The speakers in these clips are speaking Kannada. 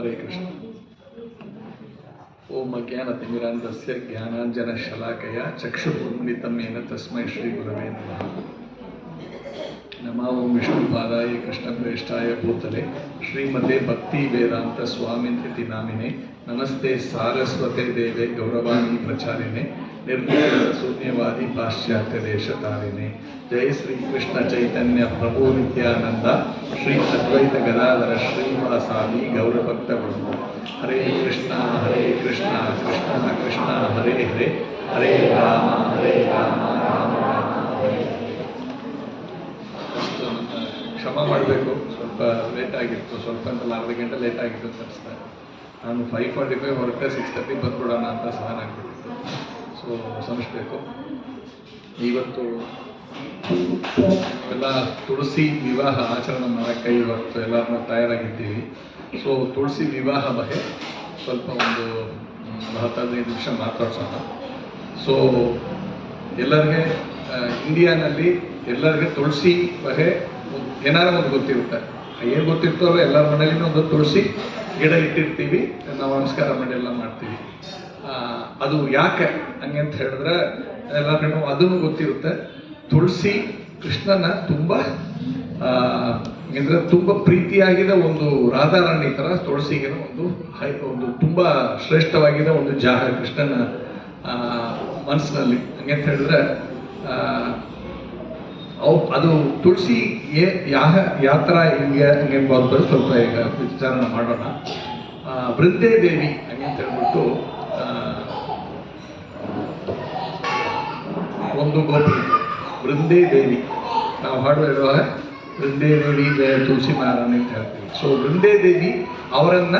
ಹರೇ ಕೃಷ್ಣ ಓಂ ಅಜ್ಞಾನತಿಮಿರಾಂಧಸ್ಯ ಜ್ಞಾನಾಂಜನ ಶಲಾಕಯ ಚಕ್ಷುರ್ಮುನಿತಮೇನ ತಸ್ಮೈ ಶ್ರೀ ಗುರವೇ नमावं विष्णुपादाय कृष्णप्रेष्ठाय भूतले श्रीमते भक्तिवेदान्तस्वामिनिति नामिने नमस्ते सारस्वते देवे गौरवाणी प्रचारिणे निर्मूलशून्यवादी पाश्चात्य देशतारिणे। जय श्री कृष्ण चैतन्य प्रभु नित्यानंद श्री अद्वैत गदाधर श्रीवासादि गौरभक्तवृंद हरे कृष्णा हरे कृष्णा कृष्णा कृष्णा, हरे हरे। हरे राम हरे राम राम। ಕ್ಷಮ ಮಾಡಬೇಕು. ಸ್ವಲ್ಪ ಲೇಟ್ ಆಗಿತ್ತು, ಸ್ವಲ್ಪ ಅಂತಲ್ಲ ಅರ್ಧ ಗಂಟೆ ಲೇಟ್ ಆಗಿತ್ತು ಅಂತ ಅನಿಸ್ತಾ ನಾನು ಫೈವ್ ಫಾರ್ಟಿ ಫೈವ್ ಹೊರಟೆ ಸಿಕ್ಸ್ ತರ್ಟಿ ಬಂದ್ಬಿಡೋಣ ಅಂತ ಸಹನ ಆಗ್ಬಿಟ್ಟಿತ್ತು. ಸೊ ಸಮಿಸ್ಬೇಕು. ಇವತ್ತು ಎಲ್ಲ ತುಳಸಿ ವಿವಾಹ ಆಚರಣೆ ಮಾಡೋಕ್ಕೆ ಇವತ್ತು ಎಲ್ಲರನ್ನ ತಯಾರಾಗಿದ್ದೀವಿ. ಸೊ ತುಳಸಿ ವಿವಾಹ ಬಗ್ಗೆ ಸ್ವಲ್ಪ ಒಂದು ಹತ್ತದೈದು ನಿಮಿಷ ಮಾತಾಡ್ಸೋಣ. ಸೊ ಎಲ್ಲರಿಗೆ ಇಂಡಿಯಾನಲ್ಲಿ ಎಲ್ಲರಿಗೆ ತುಳಸಿ ಬಗ್ಗೆ ಏನಾರ ಒಂದು ಗೊತ್ತಿರುತ್ತೆ. ಏನು ಗೊತ್ತಿರ್ತೋ ಎಲ್ಲರ ಮನೇಲಿ ಒಂದು ತುಳಸಿ ಗಿಡ ಇಟ್ಟಿರ್ತೀವಿ, ನಾವು ನಮಸ್ಕಾರ ಮಾಡಿ ಎಲ್ಲ ಮಾಡ್ತೀವಿ ಅದು ಯಾಕೆ ಹಂಗೆ ಅಂತ ಹೇಳಿದ್ರೆ ಎಲ್ಲರಿಗೂ ಅದನ್ನು ಗೊತ್ತಿರುತ್ತೆ. ತುಳಸಿ ಕೃಷ್ಣನ ತುಂಬ ಅಂದರೆ ತುಂಬ ಪ್ರೀತಿಯಾಗಿದ ಒಂದು ರಾಧಾರಾಣಿ ಥರ ತುಳಸಿಗೆ ಒಂದು ಹೈ ಒಂದು ತುಂಬ ಶ್ರೇಷ್ಠವಾಗಿದ ಒಂದು ಜಾಗ ಕೃಷ್ಣನ ಮನಸ್ಸಿನಲ್ಲಿ. ಹಂಗೆ ಅಂತ ಹೇಳಿದ್ರೆ ಅವು ಅದು ತುಳಸಿ ಏ ಯಾವ ಯಾವ ಥರ ಹಿಂಗೆ ಹಂಗೆ ಸ್ವಲ್ಪ ಈಗ ವಿಚಾರಣೆ ಮಾಡೋಣ. ವೃಂದೇ ದೇವಿ ಹಂಗೆ ಅಂತ ಹೇಳ್ಬಿಟ್ಟು ಒಂದು ಗೋಪಿ ವೃಂದೇ ದೇವಿ. ನಾವು ಹಾಡು ಹೇಳುವಾಗ ವೃಂದೇ ದೇವಿ ತುಳಸಿ ಮಹಾರಾಣಿ ಅಂತ ಹೇಳ್ತೀವಿ. ಸೊ ವೃಂದೇ ದೇವಿ ಅವರನ್ನ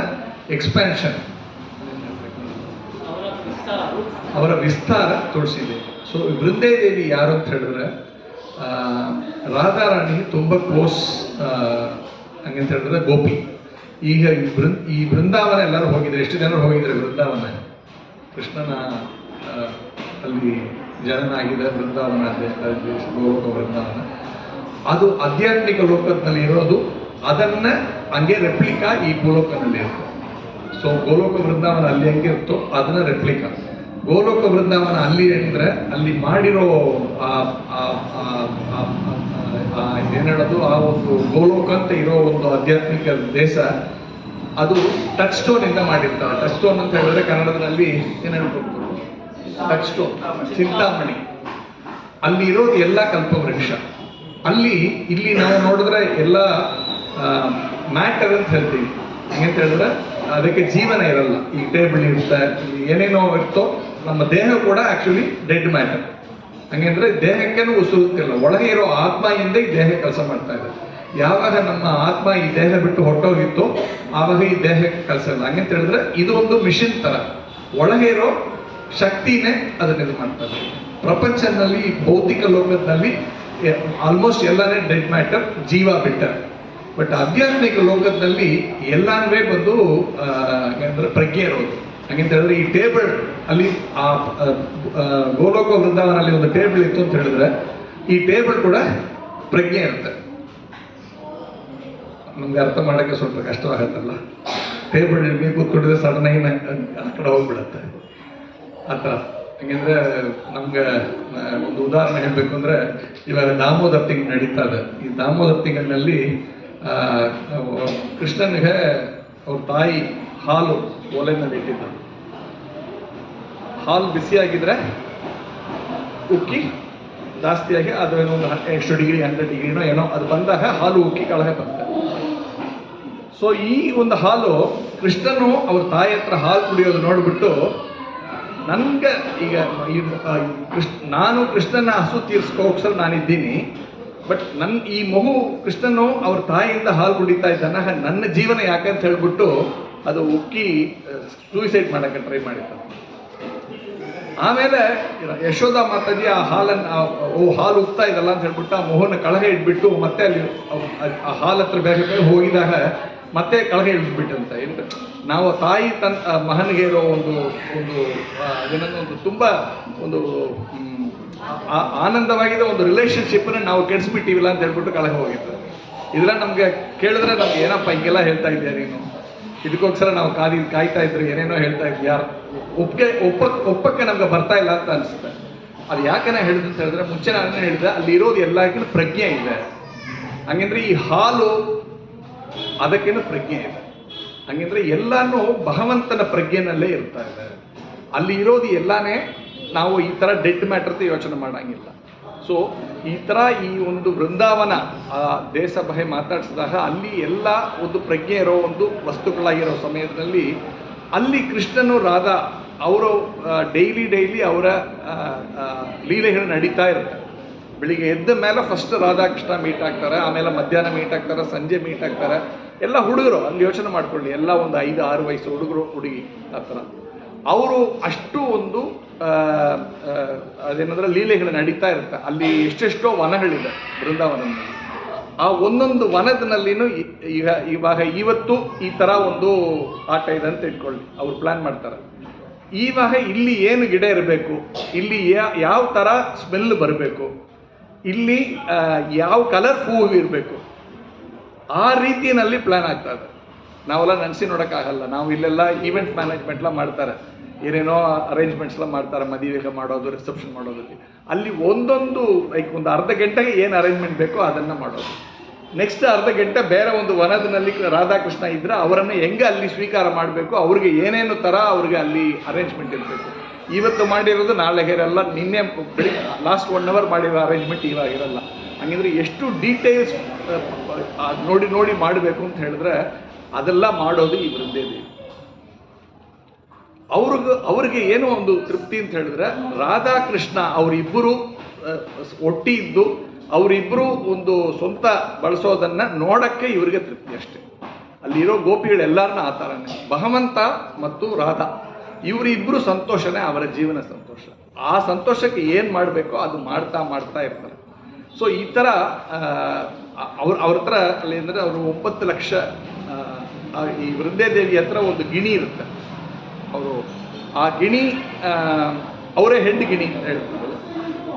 ಎಕ್ಸ್ಪ್ಯಾನ್ಷನ್ ಅವರ ವಿಸ್ತಾರ ತುಳಸಿ ದೇವಿ. ಸೊ ವೃಂದೇ ದೇವಿ ಯಾರು ಅಂತ ಹೇಳಿದ್ರೆ ರಾಧಾರಾಣಿಗೆ ತುಂಬ ಕ್ಲೋಸ್ ಅಂತ ಹೇಳಿದ್ರೆ ಗೋಪಿ. ಈಗ ಬೃಂದ್, ಈ ಬೃಂದಾವನ ಎಲ್ಲರೂ ಹೋಗಿದ್ರೆ, ಎಷ್ಟು ಜನರು ಹೋಗಿದ್ರೆ ಬೃಂದಾವನ? ಕೃಷ್ಣನ ಅಲ್ಲಿ ಜನನ ಆಗಿದೆ ಬೃಂದಾವನ ಗೋಲೋಕ ಬೃಂದಾವನ. ಅದು ಆಧ್ಯಾತ್ಮಿಕ ಲೋಕದಲ್ಲಿ ಇರೋದು, ಅದನ್ನ ಹಂಗೆ ರೆಪ್ಲಿಕಾ ಈ ಗೋಲೋಕನಲ್ಲಿ ಇರುತ್ತೆ ಸೊ ಗೋಲೋಕ ಬೃಂದಾವನ ಅಲ್ಲಿ ಹೆಂಗೆ ಇರುತ್ತೋ, ಅದನ್ನ ರೆಪ್ಲಿಕಾ ಗೋಲೋಕ ಬೃಂದಾವನ ಅಲ್ಲಿ ಅಂದ್ರೆ ಅಲ್ಲಿ ಮಾಡಿರೋ ಏನ್ ಹೇಳೋದು? ಆ ಒಂದು ಗೋಲೋಕ ಅಂತ ಇರೋ ಒಂದು ಆಧ್ಯಾತ್ಮಿಕ ದೇಶ. ಅದು ಟಚ್ ಸ್ಟೋನ್ ಇಂದ ಮಾಡಿರ್ತಾರೆ ಟಚ್ ಸ್ಟೋನ್ ಅಂತ ಹೇಳಿದ್ರೆ ಕನ್ನಡದಲ್ಲಿ ಏನ್ ಹೇಳ್ಬೋದು? ಟಚ್ ಸ್ಟೋನ್ ಚಿಂತಾಮಣಿ. ಅಲ್ಲಿ ಇರೋದು ಎಲ್ಲ ಕಲ್ಪವೃಕ್ಷ. ಅಲ್ಲಿ, ಇಲ್ಲಿ ನಾವು ನೋಡಿದ್ರೆ ಎಲ್ಲ ಮ್ಯಾಟರ್ ಅಂತ ಹೇಳ್ತೀವಿ. ಹೆಂಗಂತ ಹೇಳಿದ್ರೆ ಅದಕ್ಕೆ ಜೀವನ ಇರಲ್ಲ. ಈ ಟೇಬಲ್ ಇರುತ್ತೆ. ಏನೇನೋ ಇರ್ತೋ ನಮ್ಮ ದೇಹ ಕೂಡ ಆಕ್ಚುಲಿ ಡೆಡ್ ಮ್ಯಾಟರ್ ಹಂಗಂದ್ರೆ ದೇಹಕ್ಕೇನು ಉಸಿರುತ್ತಿಲ್ಲ ಒಳಗೆ ಇರೋ ಆತ್ಮ ಈ ದೇಹ ಕೆಲಸ ಮಾಡ್ತಾ ಇದೆ. ಯಾವಾಗ ನಮ್ಮ ಆತ್ಮ ಈ ದೇಹ ಬಿಟ್ಟು ಹೊಟ್ಟೋಗಿತ್ತೋ ಆವಾಗ ಈ ದೇಹಕ್ಕೆ ಕೆಲಸ ಇಲ್ಲ. ಹಂಗಂತ ಹೇಳಿದ್ರೆ ಇದು ಒಂದು ಮಿಷಿನ್ ತರ. ಒಳಗೆ ಇರೋ ಶಕ್ತಿನೇ ಅದನ್ನ ಇದು ಮಾಡ್ತದೆ ಪ್ರಪಂಚದಲ್ಲಿ ಭೌತಿಕ ಲೋಕದಲ್ಲಿ ಆಲ್ಮೋಸ್ಟ್ ಎಲ್ಲಾನೇ ಡೆಡ್ ಮ್ಯಾಟರ್ ಜೀವ ಬಿಟ್ಟ. ಬಟ್ ಆಧ್ಯಾತ್ಮಿಕ ಲೋಕದಲ್ಲಿ ಎಲ್ಲಾನ್ವೇ ಬಂದು ಆ, ಅಂದ್ರೆ ಪ್ರಜ್ಞೆ ಇರೋದು. ಹಂಗಂತ ಹೇಳಿದ್ರೆ ಈ ಟೇಬಲ್ ಅಲ್ಲಿ ಆ ಗೋಲೋಕ ವೃಂದಾವನ ಗೋಲೋಕ ವೃಂದಾವನಲ್ಲಿ ಒಂದು ಟೇಬಲ್ ಇತ್ತು ಅಂತ ಹೇಳಿದ್ರೆ, ಈ ಟೇಬಲ್ ಕೂಡ ಪ್ರಜ್ಞೆ ಇರುತ್ತೆ. ನಮ್ಗೆ ಅರ್ಥ ಮಾಡೋಕ್ಕೆ ಸ್ವಲ್ಪ ಕಷ್ಟವಾಗತ್ತಲ್ಲ. ಟೇಬಲ್ ಇಲ್ಲಿ ಕೂತ್ಕೊಂಡಿದ್ರೆ ಸಡನ್ ಆಗಿ ಆ ಕಡೆ ಹೋಗ್ಬಿಡತ್ತೆ. ಆ ಥರ. ಹಂಗಂದ್ರೆ ನಮ್ಗೆ ಒಂದು ಉದಾಹರಣೆ ಹೇಳಬೇಕು ಅಂದ್ರೆ, ಇವಾಗ ದಾಮೋದರ್ ತಿಂಗಳು ನಡೀತಾ ಇದೆ. ಈ ದಾಮೋದರ್ ತಿಂಗಳಿನಲ್ಲಿ ಕೃಷ್ಣನಿಗೆ ಅವ್ರ ತಾಯಿ ಹಾಲು ಒಲೆನಲ್ಲಿ ಇಟ್ಟಿದ್ದರು. ಹಾಲು ಬಿಸಿಯಾಗಿದ್ರೆ ಉಕ್ಕಿ ಜಾಸ್ತಿಯಾಗಿ ಅದು ಏನೋ ಒಂದು ಎಷ್ಟು ಡಿಗ್ರಿ ಹಂಡ್ರೆಡ್ ಡಿಗ್ರಿನೋ ಏನೋ ಅದು ಬಂದಾಗ ಹಾಲು ಉಕ್ಕಿ ಕಳಹೆ ಬರುತ್ತೆ. ಸೊ ಈ ಒಂದು ಹಾಲು ಕೃಷ್ಣನು ಅವ್ರ ತಾಯಿ ಹತ್ರ ಹಾಲು ಕುಡಿಯೋದು ನೋಡ್ಬಿಟ್ಟು ನನಗೆ ಈಗ ಕೃಷ್ಣ, ನಾನು ಕೃಷ್ಣನ ಹಸು ತೀರ್ಸ್ಕೋಕ್ಸಲ್ ನಾನಿದ್ದೀನಿ, ಬಟ್ ನನ್ನ ಈ ಮಗು ಕೃಷ್ಣನು ಅವ್ರ ತಾಯಿಯಿಂದ ಹಾಲು ಕುಡಿತಾ ಇದ್ದಾನ ನನ್ನ ಜೀವನ ಯಾಕಂತ ಹೇಳ್ಬಿಟ್ಟು ಅದು ಉಕ್ಕಿ ಸೂಸೈಡ್ ಮಾಡೋಕ್ಕೆ ಟ್ರೈ ಮಾಡಿತ್ತು ಆಮೇಲೆ ಯಶೋಧ ಮಾತಾಜಿ ಆ ಹಾಲನ್ನು ಓ ಹಾಲು ಉಗ್ತಾ ಇದಲ್ಲ ಅಂತ ಹೇಳ್ಬಿಟ್ಟು ಆ ಮೋಹನ ಕಳಹ ಇಟ್ಬಿಟ್ಟು ಮತ್ತೆ ಅಲ್ಲಿ ಆ- ಹಾಲ್ ಹತ್ರ ಬೇರೆ ಬೇರೆ ಹೋಗಿದಾಗ ಮತ್ತೆ ಕಳಹ ಇಳಿಸ್ಬಿಟ್ಟಂತ ಏನು ನಾವು ತಾಯಿ ತನ್ ಮಹನ್ಗೆ ಇರೋ ಒಂದು ಒಂದು ಆ, ಒಂದು ತುಂಬ ಒಂದು ಆನಂದವಾಗಿದೆ ಒಂದು ರಿಲೇಷನ್ಶಿಪ್ನ ನಾವು ಕೆಡಿಸ್ಬಿಟ್ಟಿವಿಲ್ಲ ಅಂತ ಹೇಳ್ಬಿಟ್ಟು ಕಳಹ ಹೋಗಿತ್ತು ಇದೆಲ್ಲ ನಮಗೆ ಕೇಳಿದ್ರೆ ನಮ್ಗೆ ಏನಪ್ಪ ಹಿಂಗೆಲ್ಲ ಹೇಳ್ತಾ ಇದೆಯಾ ನೀನು? ಇದಕ್ಕೋಸ್ಕರ ನಾವು ಕಾದಿ ಕಾಯ್ತಾ ಇದ್ರು ಏನೇನೋ ಹೇಳ್ತಾ ಇದ್ದೀಯಾರು ಯಾರು ಒಪ್ಪಿಗೆ ಒಪ್ಪ, ಒಪ್ಪಕ್ಕೆ ನಮ್ಗೆ ಬರ್ತಾ ಇಲ್ಲ ಅಂತ ಅನಿಸುತ್ತೆ. ಅದು ಯಾಕೆ ಹೇಳಿದ್ರು ಅಂತ ಹೇಳಿದ್ರೆ, ಮುಂಚೆ ನಾನು ಹೇಳಿದೆ ಅಲ್ಲಿ ಇರೋದು ಎಲ್ಲಕ್ಕಿಂತ ಪ್ರಜ್ಞೆ ಇದೆ. ಹಂಗಂದ್ರೆ ಈ ಹಾಲು ಅದಕ್ಕಿಂತ ಪ್ರಜ್ಞೆ ಇದೆ ಹಂಗಂದ್ರೆ ಎಲ್ಲಾನು ಭಗವಂತನ ಪ್ರಜ್ಞೆನಲ್ಲೇ ಇರ್ತಾ ಇದೆ. ಅಲ್ಲಿ ಇರೋದು ಎಲ್ಲಾನೇ ನಾವು ಈ ಥರ ಡೆಡ್ ಮ್ಯಾಟರ್ ಯೋಚನೆ ಮಾಡೋಂಗಿಲ್ಲ. ಸೊ ಈ ಥರ ಈ ಒಂದು ವೃಂದಾವನ, ಆ ದೇಶಭೆ ಮಾತಾಡಿಸಿದಾಗ ಅಲ್ಲಿ ಎಲ್ಲ ಒಂದು ಪ್ರಜ್ಞೆ ಇರೋ ಒಂದು ವಸ್ತುಗಳಾಗಿರೋ ಸಮಯದಲ್ಲಿ ಅಲ್ಲಿ ಕೃಷ್ಣನು ರಾಧಾ ಅವರು ಡೈಲಿ ಡೈಲಿ ಅವರ ಲೀಲೆಗಳು ನಡೀತಾ ಇರುತ್ತೆ. ಬೆಳಿಗ್ಗೆ ಎದ್ದ ಮೇಲೆ ಫಸ್ಟ್ ರಾಧಾಕೃಷ್ಣ ಮೀಟ್ ಆಗ್ತಾರೆ, ಆಮೇಲೆ ಮಧ್ಯಾಹ್ನ ಮೀಟ್ ಆಗ್ತಾರೆ, ಸಂಜೆ ಮೀಟ್ ಆಗ್ತಾರೆ. ಎಲ್ಲ ಹುಡುಗರು ಅಲ್ಲಿ ಯೋಚನೆ ಮಾಡ್ಕೊಳ್ಳಿ, ಎಲ್ಲ ಒಂದು ಐದು, ಆರು ವಯಸ್ಸು ಹುಡುಗರು, ಹುಡುಗಿ, ಆ ಅವರು ಅಷ್ಟು ಒಂದು ಅದೇನಂದ್ರೆ ಲೀಲೆಗಳು ನಡೀತಾ ಇರುತ್ತೆ. ಅಲ್ಲಿ ಎಷ್ಟೆಷ್ಟೋ ವನಗಳಿದೆ, ಬೃಂದಾವನದಲ್ಲಿ. ಆ ಒಂದೊಂದು ವನದಲ್ಲಿನೂ ಈಗ ಇವಾಗ ಇವತ್ತು ಈ ಥರ ಒಂದು ಆಟ ಇದೆ ಅಂತ ಇಟ್ಕೊಳ್ಳಿ ಅವ್ರು ಪ್ಲ್ಯಾನ್ ಮಾಡ್ತಾರೆ. ಇವಾಗ ಇಲ್ಲಿ ಏನು ಗಿಡ ಇರಬೇಕು, ಇಲ್ಲಿ ಯಾವ ಥರ ಸ್ಮೆಲ್ ಬರಬೇಕು, ಇಲ್ಲಿ ಯಾವ ಕಲರ್ ಹೂವು ಇರಬೇಕು, ಆ ರೀತಿಯಲ್ಲಿ ಪ್ಲ್ಯಾನ್ ಇದೆ. ನಾವೆಲ್ಲ ನೆನೆಸಿ ನೋಡೋಕ್ಕಾಗಲ್ಲ. ನಾವು ಇಲ್ಲೆಲ್ಲ ಈವೆಂಟ್ ಮ್ಯಾನೇಜ್ಮೆಂಟ್ಲ ಮಾಡ್ತಾರೆ. ಏನೇನೋ ಅರೇಂಜ್ಮೆಂಟ್ಸ್ಲ ಮಾಡ್ತಾರೆ. ಮದುವೆಗೆ ಮಾಡೋದು ರಿಸೆಪ್ಷನ್ ಮಾಡೋದಕ್ಕೆ ಅಲ್ಲಿ ಒಂದೊಂದು ಲೈಕ್ ಒಂದು ಅರ್ಧ ಗಂಟೆಗೆ ಏನು ಅರೇಂಜ್ಮೆಂಟ್ ಬೇಕೋ ಅದನ್ನು ಮಾಡೋದು. ನೆಕ್ಸ್ಟ್ ಅರ್ಧ ಗಂಟೆ ಬೇರೆ ಒಂದು ವನದಲ್ಲಿ ರಾಧಾಕೃಷ್ಣ ಇದ್ರೆ ಅವರನ್ನು ಹೆಂಗೆ ಅಲ್ಲಿ ಸ್ವೀಕಾರ ಮಾಡಬೇಕು? ಅವ್ರಿಗೆ ಏನೇನು ಥರ ಅವ್ರಿಗೆ ಅಲ್ಲಿ ಅರೇಂಜ್ಮೆಂಟ್ ಇರಬೇಕು? ಇವತ್ತು ಮಾಡಿರೋದು ನಾಳೆ ಇರಲ್ಲ ನಿನ್ನೆ ಬೆಳಿಗ್ಗೆ ಲಾಸ್ಟ್ ಒನ್ ಅವರ್ ಮಾಡಿರೋ ಅರೇಂಜ್ಮೆಂಟ್ ಇವಾಗಿರಲ್ಲ ಹಂಗಿದ್ರೆ ಎಷ್ಟು ಡೀಟೇಲ್ಸ್ ನೋಡಿ ನೋಡಿ ಮಾಡಬೇಕು ಅಂತ ಹೇಳಿದ್ರೆ ಅದೆಲ್ಲ ಮಾಡೋದು ಈ ವೃಂದೇವಿ ಅವ್ರಿಗೆ ಅವ್ರಿಗೆ ಏನೋ ಒಂದು ತೃಪ್ತಿ ಅಂತ ಹೇಳಿದ್ರೆ ರಾಧಾಕೃಷ್ಣ ಅವರಿಬ್ಬರು ಒಟ್ಟಿ ಇದ್ದು ಅವರಿಬ್ಬರು ಒಂದು ಸ್ವಂತ ಬಳಸೋದನ್ನ ನೋಡಕ್ಕೆ ಇವರಿಗೆ ತೃಪ್ತಿ ಅಷ್ಟೇ. ಅಲ್ಲಿರೋ ಗೋಪಿಗಳೆಲ್ಲರನ್ನ ಆ ಥರನೇ. ಬಹಮಂತ ಮತ್ತು ರಾಧಾ ಇವರಿಬ್ಬರು ಸಂತೋಷನೇ ಅವರ ಜೀವನ ಸಂತೋಷ. ಆ ಸಂತೋಷಕ್ಕೆ ಏನು ಮಾಡಬೇಕೋ ಅದು ಮಾಡ್ತಾ ಮಾಡ್ತಾ ಇರ್ತಾರೆ. ಸೊ ಈ ಥರ ಅವ್ರ ಅವ್ರ ಹತ್ರ ಅಲ್ಲಿ ಅಂದರೆ ಅವರು ಒಂಬತ್ತು ಲಕ್ಷ ಈ ವೃಂದೇದೇವಿ ಹತ್ರ ಒಂದು ಗಿಣಿ ಇರುತ್ತೆ. ಅವರು ಆ ಗಿಣಿ ಅವರೇ ಹೆಣ್ಣು ಗಿಣಿ ಅಂತ ಹೇಳ್ತಾರೆ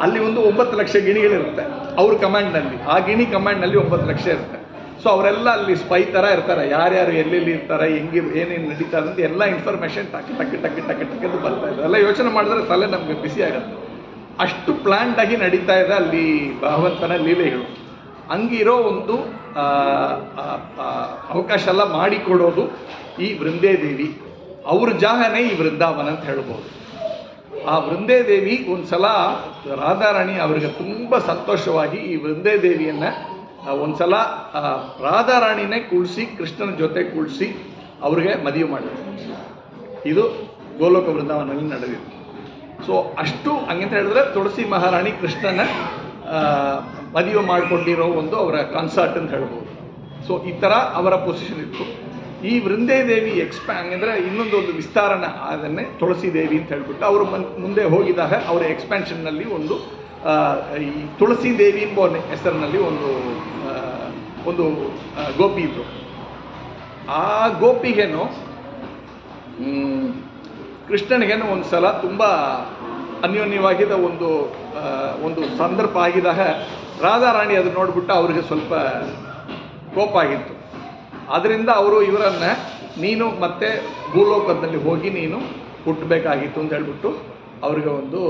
ಅಲ್ಲಿ ಒಂದು ಒಂಬತ್ತು ಲಕ್ಷ ಗಿಣಿಗಳಿರುತ್ತೆ. ಅವ್ರ ಕಮಾಂಡ್ನಲ್ಲಿ ಆ ಗಿಣಿ ಕಮಾಂಡ್ನಲ್ಲಿ ಒಂಬತ್ತು ಲಕ್ಷ ಇರುತ್ತೆ. ಸೊ ಅವರೆಲ್ಲ ಅಲ್ಲಿ ಸ್ಪೈ ಥರ ಇರ್ತಾರೆ. ಯಾರ್ಯಾರು ಎಲ್ಲೆಲ್ಲಿ ಇರ್ತಾರೆ ಹೆಂಗೆ ಏನೇನು ನಡೀತಾರೆ ಅಂತ ಎಲ್ಲ ಇನ್ಫಾರ್ಮೇಷನ್ ಟಕ್ ಟಕ್ ಟಕ್ ಟಕ್ ಟಕ್ ಅಂತ ಬರ್ತಾ ಇದೆ. ಎಲ್ಲ ಯೋಚನೆ ಮಾಡಿದ್ರೆ ತಲೆ ನಮಗೆ ಬಿಸಿ ಆಗುತ್ತೆ. ಅಷ್ಟು ಪ್ಲ್ಯಾಂಡ್ ಆಗಿ ನಡೀತಾ ಇದೆ ಅಲ್ಲಿ ಭಗವಂತನ ಲೀಲೆಗಳು. ಹಂಗಿರೋ ಒಂದು ಅವಕಾಶ ಎಲ್ಲ ಮಾಡಿಕೊಡೋದು ಈ ವೃಂದೇದೇವಿ ಅವ್ರ ಜಾಗನೇ ಈ ವೃಂದಾವನ ಅಂತ ಹೇಳ್ಬೋದು. ಆ ವೃಂದೇದೇವಿ ಒಂದ್ಸಲ ರಾಧಾರಾಣಿ ಅವರಿಗೆ ತುಂಬ ಸಂತೋಷವಾಗಿ ಈ ವೃಂದೇದೇವಿಯನ್ನು ಒಂದ್ಸಲ ಆ, ರಾಧಾರಾಣಿನೇ ಕೂಡಿಸಿ ಕೃಷ್ಣನ ಜೊತೆ ಕೂಡಿಸಿ ಅವ್ರಿಗೆ ಮದುವೆ ಮಾಡಿದ್ರು. ಇದು ಗೋಲೋಕ ವೃಂದಾವನದಲ್ಲಿ ನಡೆದಿದೆ. ಸೊ ಅಷ್ಟು ಹಂಗಂತ ಹೇಳಿದ್ರೆ ತುಳಸಿ ಮಹಾರಾಣಿ ಕೃಷ್ಣನ ಮದುವೆ ಮಾಡಿಕೊಂಡಿರೋ ಒಂದು ಅವರ ಕಾನ್ಸರ್ಟ್ ಅಂತ ಹೇಳ್ಬೋದು. ಸೊ ಈ ಥರ ಅವರ ಪೊಸಿಷನ್ ಇತ್ತು. ಈ ವೃಂದೇ ದೇವಿ ಎಕ್ಸ್ಪ್ಯಾಂಗ್ ಅಂದರೆ ಇನ್ನೊಂದು ಒಂದು ವಿಸ್ತಾರನ ಅದನ್ನೇ ತುಳಸಿ ದೇವಿ ಅಂತ ಹೇಳ್ಬಿಟ್ಟು ಅವರು ಮನ್, ಮುಂದೆ ಹೋಗಿದಾಗ ಅವರ ಎಕ್ಸ್ಪ್ಯಾನ್ಷನ್ನಲ್ಲಿ ಒಂದು ಈ ತುಳಸಿ ದೇವಿ ಎಂಬ ಹೆಸರಿನಲ್ಲಿ ಒಂದು ಒಂದು ಗೋಪಿ ಇದ್ರು. ಆ ಗೋಪಿಗೇನು ಕೃಷ್ಣನಿಗೇನು ಒಂದು ಸಲ ತುಂಬ ಅನ್ಯೋನ್ಯವಾಗಿದ್ದ ಒಂದು ಒಂದು ಸಂದರ್ಭ ಆಗಿದಾಗ ರಾಧಾರಾಣಿ ಅದನ್ನು ನೋಡಿಬಿಟ್ಟು ಅವರಿಗೆ ಸ್ವಲ್ಪ ಕೋಪ ಆಗಿತ್ತು. ಅದರಿಂದ ಅವರು ಇವರನ್ನು ನೀನು ಮತ್ತೆ ಭೂಲೋಕದಲ್ಲಿ ಹೋಗಿ ನೀನು ಹುಟ್ಟಬೇಕಾಗಿತ್ತು ಅಂತ ಹೇಳ್ಬಿಟ್ಟು ಅವ್ರಿಗೆ ಒಂದು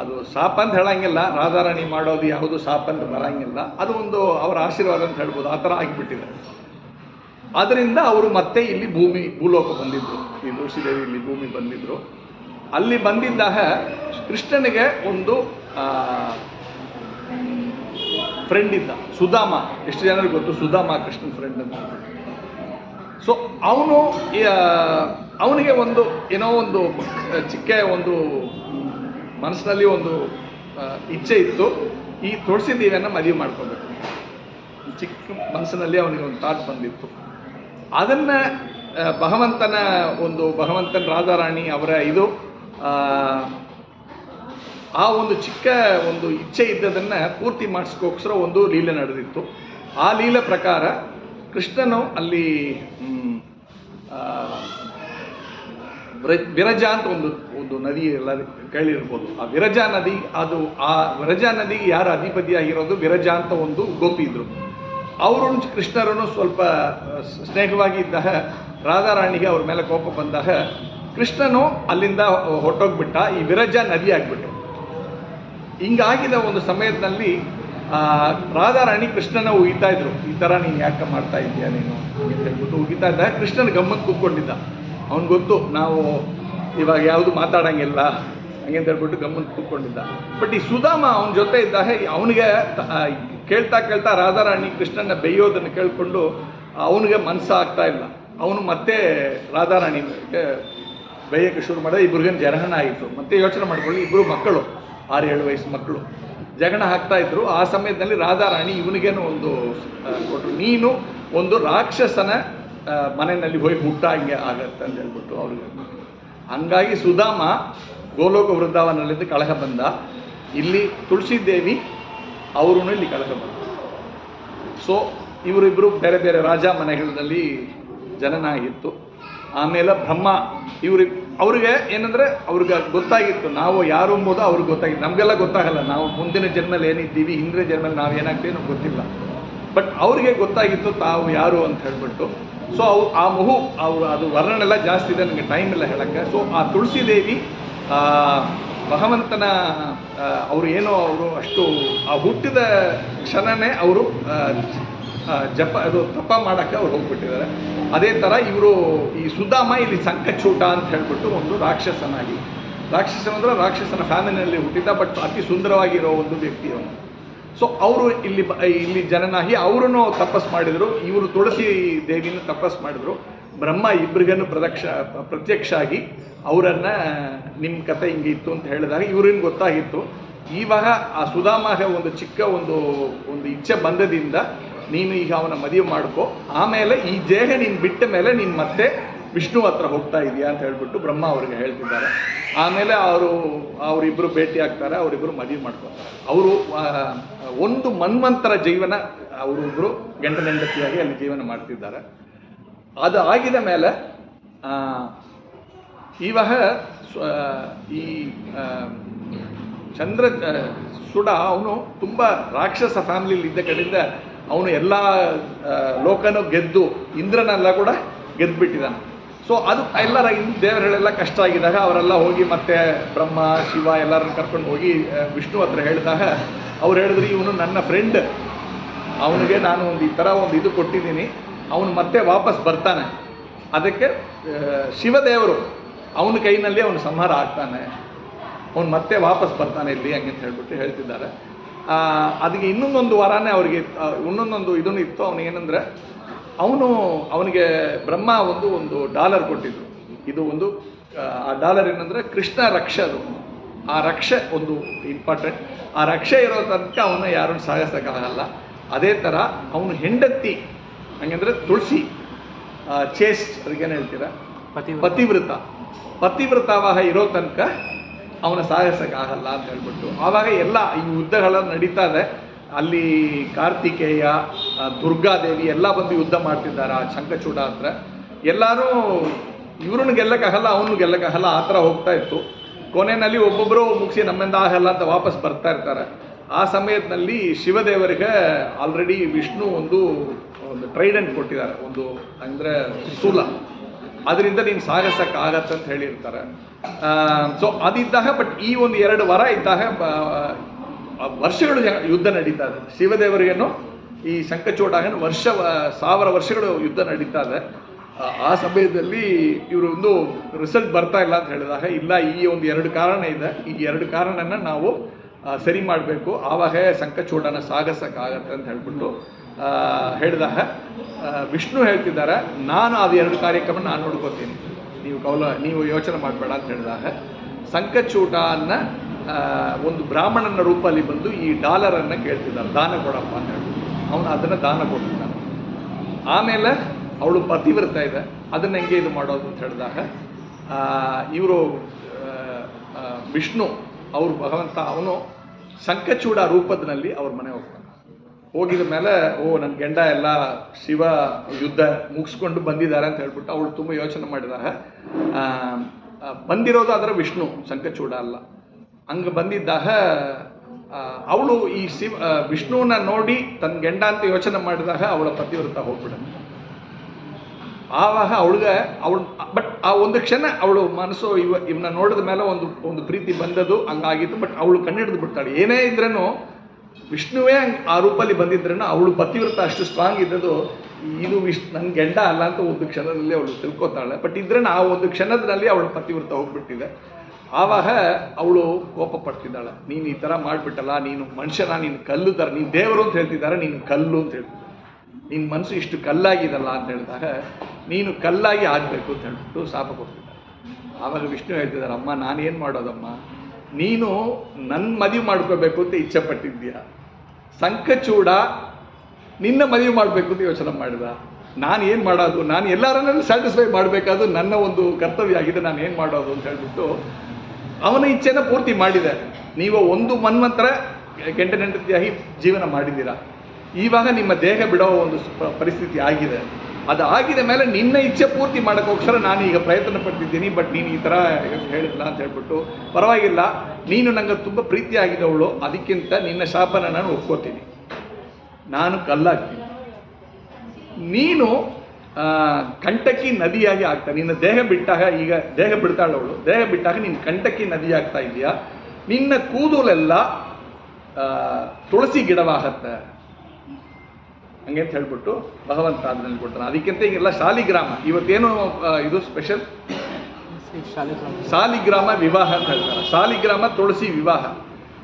ಅದು ಶಾಪ ಅಂತ ಹೇಳಂಗಿಲ್ಲ. ರಾಧಾರಾಣಿ ಮಾಡೋದು ಯಾವುದು ಶಾಪ ಅಂತ ಬರಂಗಿಲ್ಲ. ಅದು ಒಂದು ಅವರ ಆಶೀರ್ವಾದ ಅಂತ ಹೇಳ್ಬೋದು. ಆ ಥರ ಆಗಿಬಿಟ್ಟಿದೆ. ಅದರಿಂದ ಅವರು ಮತ್ತೆ ಇಲ್ಲಿ ಭೂಮಿ, ಭೂಲೋಕ ಬಂದಿದ್ದರು ಈ ತುಳಸಿದೇವಿ ಇಲ್ಲಿ ಭೂಮಿ ಬಂದಿದ್ದರು ಅಲ್ಲಿ ಬಂದಿದ್ದಾಗ ಕೃಷ್ಣನಿಗೆ ಒಂದು ಫ್ರೆಂಡ್ ಇದ್ದ ಸುಧಾಮ, ಎಷ್ಟು ಜನರಿಗೆ ಗೊತ್ತು? ಸುಧಾಮ ಕೃಷ್ಣನ್ ಫ್ರೆಂಡ್ ಅಂತ. ಸೊ ಅವನು ಅವನಿಗೆ ಒಂದು, ಏನೋ ಒಂದು ಚಿಕ್ಕ ಒಂದು ಮನಸ್ಸಿನಲ್ಲಿ ಒಂದು ಇಚ್ಛೆ ಇತ್ತು. ಈ ತುಳಸಿ ದೇವಿಯನ್ನು ಮದುವೆ ಮಾಡ್ಕೋಬೇಕು. ಚಿಕ್ಕ ಮನಸ್ಸಿನಲ್ಲಿ ಅವನಿಗೆ ಒಂದು ಥಾಟ್ ಬಂದಿತ್ತು. ಅದನ್ನು ಭಗವಂತನ ಒಂದು, ಭಗವಂತನ ರಾಧಾರಾಣಿ ಅವರ ಇದು ಆ, ಒಂದು ಚಿಕ್ಕ ಒಂದು ಇಚ್ಛೆ ಇದ್ದದನ್ನು ಪೂರ್ತಿ ಮಾಡಿಸ್ಕೋಸ್ಕರ ಒಂದು ಲೀಲೆ ನಡೆದಿತ್ತು. ಆ ಲೀಲೆ ಪ್ರಕಾರ ಕೃಷ್ಣನು ಅಲ್ಲಿ ವಿರಜಾ ಅಂತ ಒಂದು ಒಂದು ನದಿ ಎಲ್ಲ ಕೇಳಿರ್ಬೋದು. ಆ ವಿರಜಾ ನದಿ ಅದು ಆ ವಿರಜಾ ನದಿಗೆ ಯಾರು ಅಧಿಪತಿಯಾಗಿರೋದು? ವಿರಜಾ ಅಂತ ಒಂದು ಗೋಪಿ ಇದ್ರು. ಅವರು ಕೃಷ್ಣರನ್ನು ಸ್ವಲ್ಪ ಸ್ನೇಹವಾಗಿ ಇದ್ದಾಗ ರಾಧಾರಾಣಿಗೆ ಅವ್ರ ಮೇಲೆ ಕೋಪ ಬಂದಾಗ ಕೃಷ್ಣನು ಅಲ್ಲಿಂದ ಹೊಟ್ಟೋಗ್ಬಿಟ್ಟ ಈ ವಿರಜ ನದಿ ಆಗ್ಬಿಟ್ಟು ಹಿಂಗಾಗಿದ ಒಂದು ಸಮಯದಲ್ಲಿ ರಾಧಾರಾಣಿ ಕೃಷ್ಣನ ಉಗಿತಾ ಇದ್ರು. ಈ ಥರ ನೀನು ಯಾಕೆ ಮಾಡ್ತಾ ಇದೀಯ ನೀನು? ಅಂತ ಹೇಳ್ಬಿಟ್ಟು ಉಗಿತಾ ಇದ್ದ. ಕೃಷ್ಣನ ಗಮ್ಮತ್ ಕೂತ್ಕೊಂಡಿದ್ದ. ಅವ್ನು ಗೊತ್ತು, ನಾವು ಇವಾಗ ಯಾವುದು ಮಾತಾಡೋಂಗಿಲ್ಲ. ಹಂಗೆ ಅಂತ ಹೇಳ್ಬಿಟ್ಟು ಗಮ್ಮತ್ ಕೂತ್ಕೊಂಡಿದ್ದ. ಬಟ್ ಈ ಸುಧಾಮ ಅವನ ಜೊತೆ ಇದ್ದಾಗ ಅವನಿಗೆ ಕೇಳ್ತಾ ಕೇಳ್ತಾ ರಾಧಾರಾಣಿ ಕೃಷ್ಣನ ಬೇಯೋದನ್ನು ಕೇಳಿಕೊಂಡು ಅವನಿಗೆ ಮನಸ್ಸು ಆಗ್ತಾ ಇಲ್ಲ. ಅವನು ಮತ್ತೆ ರಾಧಾರಾಣಿಗೆ ಬೇಯಕ್ಕೆ ಶುರು ಮಾಡಿದ ಇಬ್ರಿಗೇನು ಜರಹಣ ಆಯಿತು ಮತ್ತೆ ಯೋಚನೆ ಮಾಡ್ಕೊಳ್ಳಿ ಇಬ್ಬರು ಮಕ್ಕಳು. ಆರು ಏಳು ವಯಸ್ಸು ಮಕ್ಕಳು. ಜಗಣ ಹಾಕ್ತಾ ಇದ್ರು. ಆ ಸಮಯದಲ್ಲಿ ರಾಧಾರಾಣಿ ಇವನಿಗೇನು ಒಂದು ಕೊಟ್ಟರು ನೀನು ಒಂದು ರಾಕ್ಷಸನ ಮನೆಯಲ್ಲಿ ಹೋಗಿ ಮುಟ್ಟ ಹಂಗೆ ಆಗತ್ತೆ ಅಂತ ಹೇಳ್ಬಿಟ್ಟು ಅವ್ರಿಗೆ ಹಂಗಾಗಿ ಸುಧಾಮ ಗೋಲೋಕ ವೃಂದಾವನಲ್ಲಿದ್ದು ಕಳಹ ಬಂದ. ಇಲ್ಲಿ ತುಳಸಿ ದೇವಿ ಅವರು ಇಲ್ಲಿ ಕಳಹ ಬಂದ. ಸೊ ಇವರಿಬ್ಬರು ಬೇರೆ ಬೇರೆ ರಾಜ ಮನೆಗಳಲ್ಲಿ ಜನನ ಆಗಿತ್ತು. ಆಮೇಲೆ ಬ್ರಹ್ಮ ಇವ್ರಿ ಅವ್ರಿಗೆ ಏನಂದ್ರೆ ಅವ್ರಿಗೆ ಗೊತ್ತಾಗಿತ್ತು. ನಾವು ಯಾರು ಎಂಬುದು ಅವ್ರಿಗೆ ಗೊತ್ತಾಗಿತ್ತು. ನಮಗೆಲ್ಲ ಗೊತ್ತಾಗಲ್ಲ. ನಾವು ಮುಂದಿನ ಜನ್ಮಲ್ಲಿ ಏನಿದ್ದೀವಿ, ಹಿಂದಿನ ಜನ್ಮಲ್ಲಿ ನಾವು ಏನಾಗ್ತೀವಿ ನಮ್ಗೆ ಗೊತ್ತಿಲ್ಲ. ಬಟ್ ಅವ್ರಿಗೆ ಗೊತ್ತಾಗಿತ್ತು ತಾವು ಯಾರು ಅಂತ ಹೇಳ್ಬಿಟ್ಟು. ಸೊ ಅವು ಆ ಮಹು ಅವರು ಅದು ವರ್ಣನೆಲ್ಲ ಜಾಸ್ತಿ ಇದೆ ನನಗೆ ಟೈಮ್ ಇಲ್ಲ ಹೇಳಕ್ಕೆ. ಸೊ ಆ ತುಳಸಿ ದೇವಿ ಭಗವಂತನ ಅವರು ಏನೋ, ಅವರು ಅಷ್ಟು, ಆ ಹುಟ್ಟಿದ ಕ್ಷಣನೇ ಅವರು ಜಪ, ಅದು ತಪ ಮಾಡೋಕ್ಕೆ ಅವ್ರು ಹೋಗ್ಬಿಟ್ಟಿದ್ದಾರೆ. ಅದೇ ಥರ ಇವರು ಈ ಸುಧಾಮ ಇಲ್ಲಿ ಸಂಕಚೂಟ ಅಂತ ಹೇಳ್ಬಿಟ್ಟು ಒಂದು ರಾಕ್ಷಸನಾಗಿ, ರಾಕ್ಷಸನ ಅಂದ್ರೆ ರಾಕ್ಷಸನ ಫ್ಯಾಮಿಲಿಯಲ್ಲಿ ಹುಟ್ಟಿದ್ದ, ಬಟ್ ಅತಿ ಸುಂದರವಾಗಿರೋ ಒಂದು ವ್ಯಕ್ತಿ ಅವನು. ಸೊ ಅವರು ಇಲ್ಲಿ ಇಲ್ಲಿ ಜನನಾಗಿ ಅವರನ್ನು ತಪಸ್ ಮಾಡಿದರು, ಇವರು ತುಳಸಿ ದೇವಿನ ತಪಸ್ ಮಾಡಿದ್ರು. ಬ್ರಹ್ಮ ಇಬ್ಬರಿಗನ್ನು ಪ್ರದಕ್ಷ ಪ್ರತ್ಯಕ್ಷ ಆಗಿ ಅವರನ್ನು ನಿಮ್ಮ ಕತೆ ಹಿಂಗೆ ಇತ್ತು ಅಂತ ಹೇಳಿದಾಗ ಇವ್ರಿಗೆ ಗೊತ್ತಾಗಿತ್ತು. ಇವಾಗ ಆ ಸುಧಾಮಗೆ ಒಂದು ಚಿಕ್ಕ ಒಂದು ಒಂದು ಇಚ್ಛೆ ಬಂದದಿಂದ ನೀನು ಈಗ ಅವನ ಮದುವೆ ಮಾಡ್ಕೋ. ಆಮೇಲೆ ಈ ದೇಹ ನೀನು ಬಿಟ್ಟ ಮೇಲೆ ನೀನು ಮತ್ತೆ ವಿಷ್ಣು ಹತ್ರ ಹೋಗ್ತಾ ಇದೆಯಾ ಅಂತ ಹೇಳ್ಬಿಟ್ಟು ಬ್ರಹ್ಮ ಅವ್ರಿಗೆ ಹೇಳ್ತಿದ್ದಾರೆ. ಆಮೇಲೆ ಅವರು ಅವರಿಬ್ಬರು ಭೇಟಿ ಆಗ್ತಾರೆ ಅವರಿಬ್ಬರು ಮದುವೆ ಮಾಡ್ಕೊತಾರೆ. ಅವರು ಒಂದು ಮನ್ಮಂತರ ಜೀವನ ಅವರಿಬ್ಬರು ಗಂಡ ಹೆಂಡತಿಯಾಗಿ ಅಲ್ಲಿ ಜೀವನ ಮಾಡ್ತಿದ್ದಾರೆ. ಅದು ಆಗಿದ ಮೇಲೆ ಇವಾಗ ಈ ಚಂದ್ರ ಸುಡ, ಅವನು ತುಂಬ ರಾಕ್ಷಸ ಫ್ಯಾಮಿಲಿಯಲ್ಲಿ ಇದ್ದ ಕಡೆಯಿಂದ ಅವನು ಎಲ್ಲ ಲೋಕನೂ ಗೆದ್ದು ಇಂದ್ರನೆಲ್ಲ ಕೂಡ ಗೆದ್ದುಬಿಟ್ಟಿದ್ದಾನೆ ಸೊ ಅದು ಎಲ್ಲರ ಇನ್ನು ದೇವರುಗಳೆಲ್ಲ ಕಷ್ಟ ಆಗಿದಾಗ ಅವರೆಲ್ಲ ಹೋಗಿ ಮತ್ತೆ ಬ್ರಹ್ಮ, ಶಿವ ಎಲ್ಲರನ್ನ ಕರ್ಕೊಂಡು ಹೋಗಿ ವಿಷ್ಣು ಹತ್ರ ಹೇಳಿದಾಗ ಅವ್ರು ಹೇಳಿದ್ರು, ಇವನು ನನ್ನ ಫ್ರೆಂಡ್ ಅವನಿಗೆ ನಾನು ಒಂದು ಈ ಥರ ಒಂದು ಇದು ಕೊಟ್ಟಿದ್ದೀನಿ. ಅವನು ಮತ್ತೆ ವಾಪಸ್ ಬರ್ತಾನೆ. ಅದಕ್ಕೆ ಶಿವದೇವರು ಅವನ ಕೈನಲ್ಲಿ ಅವನು ಸಂಹಾರ ಆಗ್ತಾನೆ. ಅವನು ಮತ್ತೆ ವಾಪಸ್ ಬರ್ತಾನೆ ಇಲ್ಲಿ, ಹಂಗೆ ಅಂತ ಹೇಳ್ಬಿಟ್ಟು ಹೇಳ್ತಿದ್ದಾರೆ. ಅದಕ್ಕೆ ಇನ್ನೊಂದೊಂದು ವಾರನೇ ಅವರಿಗೆ ಇನ್ನೊಂದೊಂದು ಇದನ್ನು ಇತ್ತು ಏನಂದ್ರೆ ಅವನು ಅವನಿಗೆ ಬ್ರಹ್ಮ ಒಂದು ಒಂದು ಡಾಲರ್ ಕೊಟ್ಟಿದ್ದು ಇದು ಒಂದು ಆ, ಆ ಡಾಲರ್ ಏನಂದ್ರೆ ಕೃಷ್ಣ ರಕ್ಷೆ ಅದು. ಆ ರಕ್ಷೆ ಒಂದು ಇಂಪಾರ್ಟೆಂಟ್ ಆ ರಕ್ಷೆ ಇರೋ ತನಕ ಅವನ ಯಾರನ್ನು ಸಾಗಿಸೋಕ್ಕಾಗಲ್ಲ ಅದೇ ಥರ ಅವನು ಹೆಂಡತಿ ಹಂಗಂದ್ರೆ ತುಳಸಿ ಚೇಸ್ಟ್ ಅದಕ್ಕೇನು ಹೇಳ್ತೀರಾ? ಪತಿವ್ರತ. ಪತಿವ್ರತವಾಹ ಇರೋ ತನಕ ಅವನ ಸಾಗಿಸೋಕ್ಕಾಗಲ್ಲ ಅಂತ ಹೇಳ್ಬಿಟ್ಟು ಆವಾಗ ಎಲ್ಲ ಈ ಯುದ್ಧಗಳ ನಡೀತಾ ಇದೆ. ಅಲ್ಲಿ ಕಾರ್ತಿಕೇಯ ದುರ್ಗಾದೇವಿ ಎಲ್ಲ ಬಂದು ಯುದ್ಧ ಮಾಡ್ತಿದ್ದಾರೆ ಆ ಶಂಖಚೂಡ ಹತ್ರ. ಎಲ್ಲರೂ ಇವ್ರನ್ನ ಗೆಲ್ಲಕ್ಕಾಗಲ್ಲ ಅವನು ಗೆಲ್ಲಕ್ಕಾಗಲ್ಲ, ಆ ಥರ ಹೋಗ್ತಾ ಇತ್ತು. ಕೊನೆಯಲ್ಲಿ ಒಬ್ಬೊಬ್ಬರು ಮುಗಿಸಿ ನಮ್ಮಿಂದ ಆಗಲ್ಲ ಅಂತ ವಾಪಸ್ ಬರ್ತಾ ಇರ್ತಾರೆ. ಆ ಸಮಯದಲ್ಲಿ ಶಿವದೇವರಿಗೆ ಆಲ್ರೆಡಿ ವಿಷ್ಣು ಒಂದು ಒಂದು ಟ್ರೈಡೆಂಟ್ ಕೊಟ್ಟಿದ್ದಾರೆ. ಒಂದು ಅಂದರೆ ಶೂಲ ಅದರಿಂದ ನೀನು ಸಾಗಸಕ್ಕೆ ಆಗತ್ತೆ ಅಂತ ಹೇಳಿರ್ತಾರೆ ಸೊ ಅದಿದ್ದಾಗ ಬಟ್ ಈ ಒಂದು ಎರಡು ವರ ಇದ್ದಾಗ ವರ್ಷಗಳು ಯುದ್ಧ ನಡೀತಾ ಇದೆ. ಶಿವದೇವರಿಗೇನು ಈ ಶಂಕಚೋಟಾಗನು ವರ್ಷ ಸಾವಿರ ವರ್ಷಗಳು ಯುದ್ಧ ನಡೀತಾ ಇದೆ. ಆ- ಸಮಯದಲ್ಲಿ ಇವರು ಒಂದು ರಿಸಲ್ಟ್ ಬರ್ತಾ ಇಲ್ಲ ಅಂತ ಹೇಳಿದಾಗ, ಇಲ್ಲ, ಈ ಒಂದು ಎರಡು ಕಾರಣ ಇದೆ. ಈ ಎರಡು ಕಾರಣನ ನಾವು ಸರಿ ಮಾಡಬೇಕು. ಆವಾಗ ಸಂಕಚೋಡನ ಸಾಗಸಕ್ಕಾಗತ್ತೆ ಅಂತ ಹೇಳ್ಬಿಟ್ಟು ಹೇಳಿದಾಗ ವಿಷ್ಣು ಹೇಳ್ತಿದ್ದಾರೆ, ನಾನು ಅದು ಎರಡು ಕಾರ್ಯಕ್ರಮ ನಾನು ನೋಡ್ಕೋತೀನಿ. ನೀವು ಕೌಲ, ನೀವು ಯೋಚನೆ ಮಾಡಬೇಡ ಅಂತ ಹೇಳಿದಾಗ ಅನ್ನ ಒಂದು ಬ್ರಾಹ್ಮಣನ ರೂಪದಲ್ಲಿ ಬಂದು ಈ ಡಾಲರನ್ನು ಕೇಳ್ತಿದ್ದಾರೆ, ದಾನ ಕೊಡಪ್ಪ ಅಂತ ಹೇಳಿ. ಅವನು ಅದನ್ನು ದಾನ ಕೊಡ್ತಿದ್ದಾನೆ ಆಮೇಲೆ ಅವಳು ಪತಿವ್ರತ ಇದೆ, ಅದನ್ನ ಹೆಂಗೆ ಇದು ಮಾಡೋದು ಅಂತ ಹೇಳಿದಾಗ ಇವರು ವಿಷ್ಣು, ಅವರು ಭಗವಂತ, ಅವನು ಸಂಕಚೂಡ ರೂಪದಲ್ಲಿ ಅವ್ರ ಮನೆ ಹೋಗ್ತಾನೆ. ಹೋಗಿದ ಮೇಲೆ ಓ ನನ್ನ ಗಂಡ ಎಲ್ಲ ಶಿವ ಯುದ್ಧ ಮುಗಿಸ್ಕೊಂಡು ಬಂದಿದ್ದಾರೆ ಅಂತ ಹೇಳ್ಬಿಟ್ಟು ಅವಳು ತುಂಬ ಯೋಚನೆ ಆ, ಬಂದಿರೋದು ಅದರ ವಿಷ್ಣು ಶಂಕಚೂಡ ಅಲ್ಲ. ಹಂಗೆ ಬಂದಿದ್ದಾಗ ಅವಳು ಈ ಶಿವ ವಿಷ್ಣುವನ್ನ ನೋಡಿ ತನ್ನ ಗಂಡ ಅಂತ ಯೋಚನೆ ಮಾಡಿದಾಗ ಅವಳ ಪತಿವ್ರತ ಹೋಗ್ಬಿಡ ಆವಾಗ ಅವಳಿಗೆ ಅವಳು ಬಟ್ ಆ ಒಂದು ಕ್ಷಣ ಅವಳು ಮನಸ್ಸು ಇವ ಇವನ್ನ ನೋಡಿದ ಮೇಲೆ ಒಂದು ಒಂದು ಪ್ರೀತಿ ಬಂದದ್ದು ಹಂಗಾಗಿತ್ತು ಬಟ್ ಅವಳು ಕಣ್ಣಿಡಿದು ಬಿಡ್ತಾಳೆ. ಏನೇ ಇದ್ರೂ ವಿಷ್ಣುವೇ ಆ ರೂಪಲ್ಲಿ ಬಂದಿದ್ರೇನೋ ಅವಳು ಪತಿವ್ರತ ಅಷ್ಟು ಸ್ಟ್ರಾಂಗ್ ಇದ್ದದು ಇದು ವಿಶ್ ನನ್ನ ಗಂಡ ಅಲ್ಲ ಅಂತ ಒಂದು ಕ್ಷಣದಲ್ಲಿ ಅವಳು ತಿಳ್ಕೊತಾಳೆ. ಬಟ್ ಇದ್ರೆ ಆ ಒಂದು ಕ್ಷಣದಲ್ಲಿ ಅವಳು ಪತಿವ್ರತ ಹೋಗ್ಬಿಟ್ಟಿದೆ. ಆವಾಗ ಅವಳು ಕೋಪ ಪಡ್ತಿದ್ದಾಳೆ ನೀನು ಈ ಥರ ಮಾಡಿಬಿಟ್ಟಲ್ಲ, ನೀನು ಮನುಷ್ಯನ, ನೀನು ಕಲ್ಲು ಥರ ನೀನು ದೇವರು ಅಂತ ಹೇಳ್ತಿದ್ದಾರೆ, ನೀನು ಕಲ್ಲು ಅಂತ ಹೇಳ್ತಿದ್ದಾರೆ. ನಿನ್ನ ಮನಸ್ಸು ಇಷ್ಟು ಕಲ್ಲಾಗಿದಲ್ಲ ಅಂತ ಹೇಳಿದಾಗ, ನೀನು ಕಲ್ಲಾಗಿ ಆಗಬೇಕು ಅಂತ ಹೇಳ್ಬಿಟ್ಟು ಶಾಪ ಕೊಡ್ತಿದ್ದಾರೆ ಆವಾಗ ವಿಷ್ಣು ಹೇಳ್ತಿದ್ದಾರೆ, ಅಮ್ಮ, ನಾನೇನು ಮಾಡೋದಮ್ಮ? ನೀನು ನನ್ನ ಮದುವೆ ಮಾಡ್ಕೋಬೇಕು ಅಂತ ಇಚ್ಛೆ ಪಟ್ಟಿದ್ದೀಯ? ಸಂಕಚೂಡ ನಿನ್ನ ಮದುವೆ ಮಾಡಬೇಕು ಅಂತ ಯೋಚನೆ ಮಾಡಿದ. ನಾನು ಏನು ಮಾಡೋದು? ನಾನು ಎಲ್ಲರನ್ನೂ ಸ್ಯಾಟಿಸ್ಫೈ ಮಾಡಬೇಕಾದ್ರು ನನ್ನ ಒಂದು ಕರ್ತವ್ಯ ಆಗಿದೆ, ನಾನು ಏನು ಮಾಡೋದು ಅಂತ ಹೇಳಿಬಿಟ್ಟು ಅವನ ಇಚ್ಛೆನ ಪೂರ್ತಿ ಮಾಡಿದೆ. ನೀವು ಒಂದು ಮನ್ವಂತರ ಗಂಟೆ ನೆಂಟತಿಯಾಗಿ ಜೀವನ ಮಾಡಿದ್ದೀರಾ. ಇವಾಗ ನಿಮ್ಮ ದೇಹ ಬಿಡೋ ಒಂದು ಪರಿಸ್ಥಿತಿ ಆಗಿದೆ. ಅದು ಆಗಿದ ಮೇಲೆ ನಿನ್ನ ಇಚ್ಛೆ ಪೂರ್ತಿ ಮಾಡೋಕ್ಕೋಸ್ಕರ ನಾನು ಈಗ ಪ್ರಯತ್ನ ಪಡ್ತಿದ್ದೀನಿ ಬಟ್ ನೀನು ಈ ಥರ ಹೇಳಿಲ್ಲ ಅಂತ ಹೇಳ್ಬಿಟ್ಟು, ಪರವಾಗಿಲ್ಲ, ನೀನು ನನಗೆ ತುಂಬ ಪ್ರೀತಿ ಆಗಿದವಳು, ಅದಕ್ಕಿಂತ ನಿನ್ನ ಶಾಪನ ನಾನು ಒಪ್ಕೋತೀನಿ. ನಾನು ಕಲ್ಲಾಗ್ತೀನಿ. ನೀನು ಕಂಟಕಿ ನದಿಯಾಗಿ ಆಗ್ತಾ, ನಿನ್ನ ದೇಹ ಬಿಟ್ಟಾಗ ಈಗ ದೇಹ ಬಿಡ್ತಾಳವಳು, ದೇಹ ಬಿಟ್ಟಾಗ ನೀನು ಕಂಟಕಿ ನದಿ ಆಗ್ತಾ ಇದೆಯಾ? ನಿನ್ನ ಕೂದಲೆಲ್ಲ ತುಳಸಿ ಗಿಡವಾಗತ್ತೆ. ಹಂಗೆ ಅಂತ ಹೇಳ್ಬಿಟ್ಟು ಭಗವಂತ ಅದರಲ್ಲಿ ಕೊಡ್ತಾನೆ. ಅದಕ್ಕಿಂತ ಈಗೆಲ್ಲ ಶಾಲಿಗ್ರಾಮ, ಇವತ್ತೇನು ಇದು ಸ್ಪೆಷಲ್ ಸಾಲಿಗ್ರಾಮ ವಿವಾಹ ಅಂತ ಹೇಳ್ತಾರೆ. ಸಾಲಿಗ್ರಾಮ ತುಳಸಿ ವಿವಾಹ.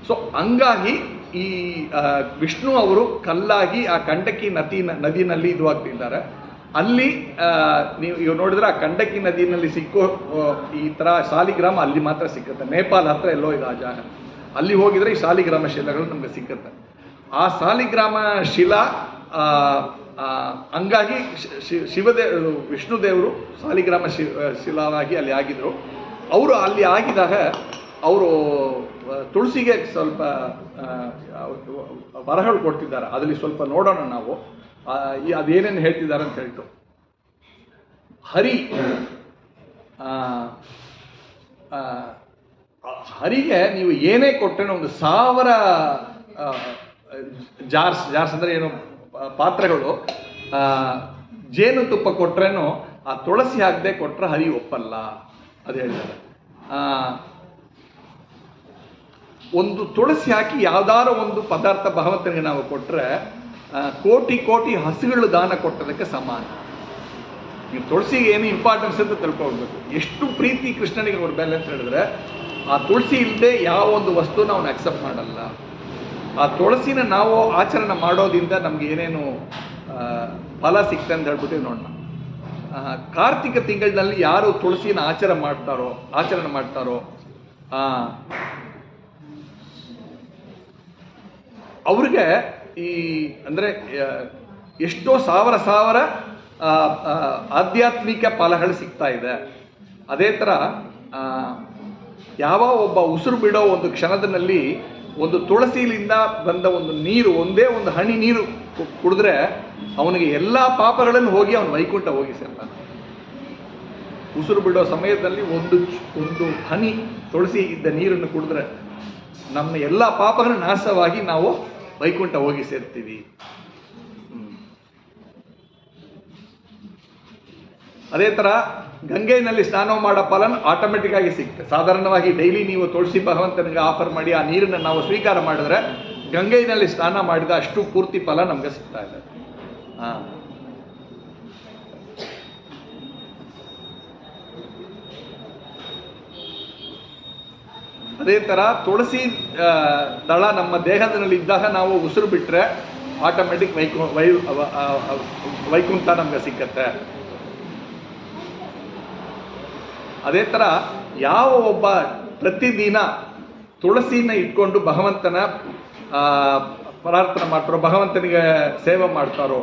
ಸೊ ಹಂಗಾಗಿ ಈ ವಿಷ್ಣು ಅವರು ಕಲ್ಲಾಗಿ ಆ ಕಂಡಕಿ ನದಿ, ನದಿನಲ್ಲಿ ಇದು ಆಗ್ತಿದ್ದಾರೆ ಅಲ್ಲಿ ನೀವು ಇವ್ರು ನೋಡಿದ್ರೆ ಆ ಕಂಡಕಿ ನದಿನಲ್ಲಿ ಸಿಕ್ಕೋ ಈ ಥರ ಶಾಲಿಗ್ರಾಮ ಅಲ್ಲಿ ಮಾತ್ರ ಸಿಕ್ಕುತ್ತೆ. ನೇಪಾಲ್ ಹತ್ರ ಎಲ್ಲೋ ಇದೆ ಆ ಜಾಗ. ಅಲ್ಲಿ ಹೋಗಿದ್ರೆ ಈ ಸಾಲಿಗ್ರಾಮ ಶಿಲೆಗಳು ನಮಗೆ ಸಿಕ್ಕುತ್ತೆ. ಆ ಸಾಲಿಗ್ರಾಮ ಶಿಲಾ ಹಂಗಾಗಿ ಶಿವದೇ ವಿಷ್ಣು ದೇವರು ಸಾಲಿಗ್ರಾಮ ಶಿ ಶಿಲಾವಾಗಿ ಅಲ್ಲಿ ಆಗಿದ್ರು. ಅವರು ಅಲ್ಲಿ ಆಗಿದಾಗ ಅವರು ತುಳಸಿಗೆ ಸ್ವಲ್ಪ ಬರಹಗಳು ಕೊಡ್ತಿದ್ದಾರೆ. ಅದರಲ್ಲಿ ಸ್ವಲ್ಪ ನೋಡೋಣ ನಾವು. ಅದೇನೇನು ಹೇಳ್ತಿದ್ದಾರೆ ಅಂತ ಹೇಳ್ತು ಹರಿ ಹರಿಗೆ ನೀವು ಏನೇ ಕೊಟ್ಟರೆ ಒಂದು ಸಾವಿರ ಜಾರ್ಸ್ ಜಾರ್ಸ್ ಅಂದರೆ ಏನು ಪಾತ್ರೆಗಳು ಆ, ಜೇನುತುಪ್ಪ ಕೊಟ್ರೇನು ಆ ತುಳಸಿ ಹಾಕದೆ ಕೊಟ್ಟರೆ ಹರಿ ಒಪ್ಪಲ್ಲ ಅದು ಹೇಳಿದ್ದಾರೆ ಒಂದು ತುಳಸಿ ಹಾಕಿ ಯಾವ್ದಾರ ಒಂದು ಪದಾರ್ಥ ಭಗವಂತನಿಗೆ ನಾವು ಕೊಟ್ಟರೆ ಕೋಟಿ ಕೋಟಿ ಹಸುಗಳು ದಾನ ಕೊಟ್ಟದಕ್ಕೆ ಸಮಾನ. ನೀವು ತುಳಸಿಗೆ ಏನು ಇಂಪಾರ್ಟೆನ್ಸ್ ಅಂತ ತಿಳ್ಕೊಳ್ಬೇಕು. ಎಷ್ಟು ಪ್ರೀತಿ ಕೃಷ್ಣನಿಗೆ ಅವ್ರ ಬೆಲೆ ಅಂತ ಹೇಳಿದ್ರೆ ಆ ತುಳಸಿ ಇಲ್ಲದೆ ಯಾವ ಒಂದು ವಸ್ತು ಅವನು ಅಕ್ಸೆಪ್ಟ್ ಮಾಡಲ್ಲ. ಆ ತುಳಸಿನ ನಾವು ಆಚರಣೆ ಮಾಡೋದ್ರಿಂದ ನಮ್ಗೆ ಏನೇನು ಫಲ ಸಿಗ್ತದೆ ಅಂತ ಹೇಳ್ಬಿಟ್ಟು ನೋಡೋಣ. ಕಾರ್ತಿಕ ತಿಂಗಳಿನಲ್ಲಿ ಯಾರು ತುಳಸಿನ ಆಚರಣೆ ಮಾಡ್ತಾರೋ ಆಚರಣೆ ಮಾಡ್ತಾರೋ ಅವ್ರಿಗೆ ಈ, ಅಂದರೆ ಎಷ್ಟೋ ಸಾವಿರ ಸಾವಿರ ಆಧ್ಯಾತ್ಮಿಕ ಫಲಗಳು ಸಿಗ್ತಾ ಇದೆ. ಅದೇ ಥರ ಯಾವ ಒಬ್ಬ ಉಸಿರು ಬಿಡೋ ಒಂದು ಕ್ಷಣದಲ್ಲಿ ಒಂದು ತುಳಸಿಲಿಂದ ಬಂದ ಒಂದು ನೀರು, ಒಂದೇ ಒಂದು ಹನಿ ನೀರು ಕುಡಿದ್ರೆ ಅವನಿಗೆ ಎಲ್ಲ ಪಾಪಗಳನ್ನು ಹೋಗಿ ಅವನು ವೈಕುಂಠ ಹೋಗಿ ಸೇರ್ತಾನೆ. ಉಸಿರು ಬಿಡೋ ಸಮಯದಲ್ಲಿ ಒಂದು ಒಂದು ಹನಿ, ತುಳಸಿ ಇದ್ದ ನೀರನ್ನು ಕುಡಿದ್ರೆ ನಮ್ಮ ಎಲ್ಲ ಪಾಪಗಳ ನಾಶವಾಗಿ ನಾವು ವೈಕುಂಠ ಹೋಗಿ ಸೇರ್ತೀವಿ. ಅದೇ ಥರ ಗಂಗೆನಲ್ಲಿ ಸ್ನಾನ ಮಾಡೋ ಫಲನ ಆಟೋಮೆಟಿಕ್ ಆಗಿ ಸಿಗುತ್ತೆ ಸಾಧಾರಣವಾಗಿ ಡೈಲಿ ನೀವು ತುಳಸಿ ಭಗವಂತನಿಗೆ ಆಫರ್ ಮಾಡಿ ಆ ನೀರನ್ನು ನಾವು ಸ್ವೀಕಾರ ಮಾಡಿದ್ರೆ ಗಂಗೆನಲ್ಲಿ ಸ್ನಾನ ಮಾಡಿದ ಅಷ್ಟು ಪೂರ್ತಿ ಫಲ ನಮಗೆ ಸಿಗ್ತಾ ಇದೆ. ಹಾಂ. ಅದೇ ಥರ ತುಳಸಿ ದಳ ನಮ್ಮ ದೇಹದಲ್ಲಿ ಇದ್ದಾಗ ನಾವು ಉಸಿರು ಬಿಟ್ಟರೆ ಆಟೋಮೆಟಿಕ್ ವೈಕು, ವೈ ವೈಕುಂಠ ನಮಗೆ ಸಿಕ್ಕತ್ತೆ. ಅದೇ ಥರ ಯಾವ ಒಬ್ಬ ಪ್ರತಿದಿನ ತುಳಸಿನ ಇಟ್ಕೊಂಡು ಭಗವಂತನ ಪ್ರಾರ್ಥನೆ ಮಾಡ್ತಾರೋ, ಭಗವಂತನಿಗೆ ಸೇವೆ ಮಾಡ್ತಾರೋ,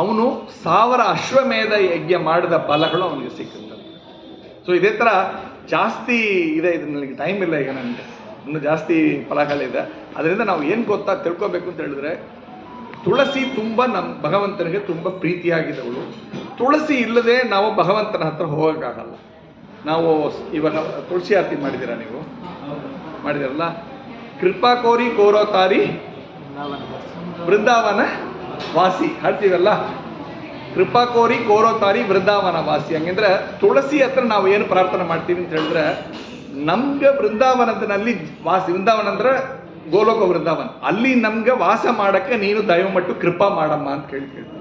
ಅವನು ಸಾವಿರ ಅಶ್ವಮೇಧ ಯಜ್ಞ ಮಾಡಿದ ಫಲಗಳು ಅವನಿಗೆ ಸಿಕ್ಕುತ್ತೆ. ಸೊ ಇದೇ ಥರ ಜಾಸ್ತಿ ಇದೆ, ಇದು ನನಗೆ ಟೈಮ್ ಇಲ್ಲ ಈಗ ನನಗೆ. ಇನ್ನೂ ಜಾಸ್ತಿ ಫಲಗಳಿದೆ ಅದರಿಂದ ನಾವು ಏನು ಗೊತ್ತಾ ತಿಳ್ಕೊಬೇಕು ಅಂತ ಹೇಳಿದ್ರೆ, ತುಳಸಿ ತುಂಬ ನಮ್ಮ ಭಗವಂತನಿಗೆ ತುಂಬ ಪ್ರೀತಿಯಾಗಿದ್ದವಳು. ತುಳಸಿ ಇಲ್ಲದೆ ನಾವು ಭಗವಂತನ ಹತ್ರ ಹೋಗೋಕ್ಕಾಗಲ್ಲ. ನಾವು ಇವಾಗ ತುಳಸಿ ಆರತಿ ಮಾಡಿದ್ದೀರಾ ನೀವು? ಮಾಡಿದಿರಲ್ಲ ಕೃಪಾ ಕೋರಿ ಕೋರೋ ತಾರಿ ಬೃಂದಾವನ ವಾಸಿ. ಹಾಡ್ತೀವಲ್ಲ? ಕೃಪಾ ಕೋರಿ ಕೋರೋ ತಾರಿ ಬೃಂದಾವನ ವಾಸಿ. ಹಂಗಂದ್ರೆ ತುಳಸಿ ಹತ್ರ ನಾವು ಏನು ಪ್ರಾರ್ಥನೆ ಮಾಡ್ತೀವಿ ಅಂತ ಹೇಳಿದ್ರೆ, ನಮ್ಗೆ ಬೃಂದಾವನದಲ್ಲಿ ವಾಸಿ. ಬೃಂದಾವನ ಅಂದ್ರೆ ಗೋಲೋಕ ವೃಂದಾವನ ಅಲ್ಲಿ ನಮ್ಗೆ ವಾಸ ಮಾಡಕ್ಕೆ ನೀನು ದಯಮಟ್ಟು ಕೃಪಾ ಮಾಡಮ್ಮ ಅಂತ ಕೇಳಿ ಕೇಳ್ತೀವಿ.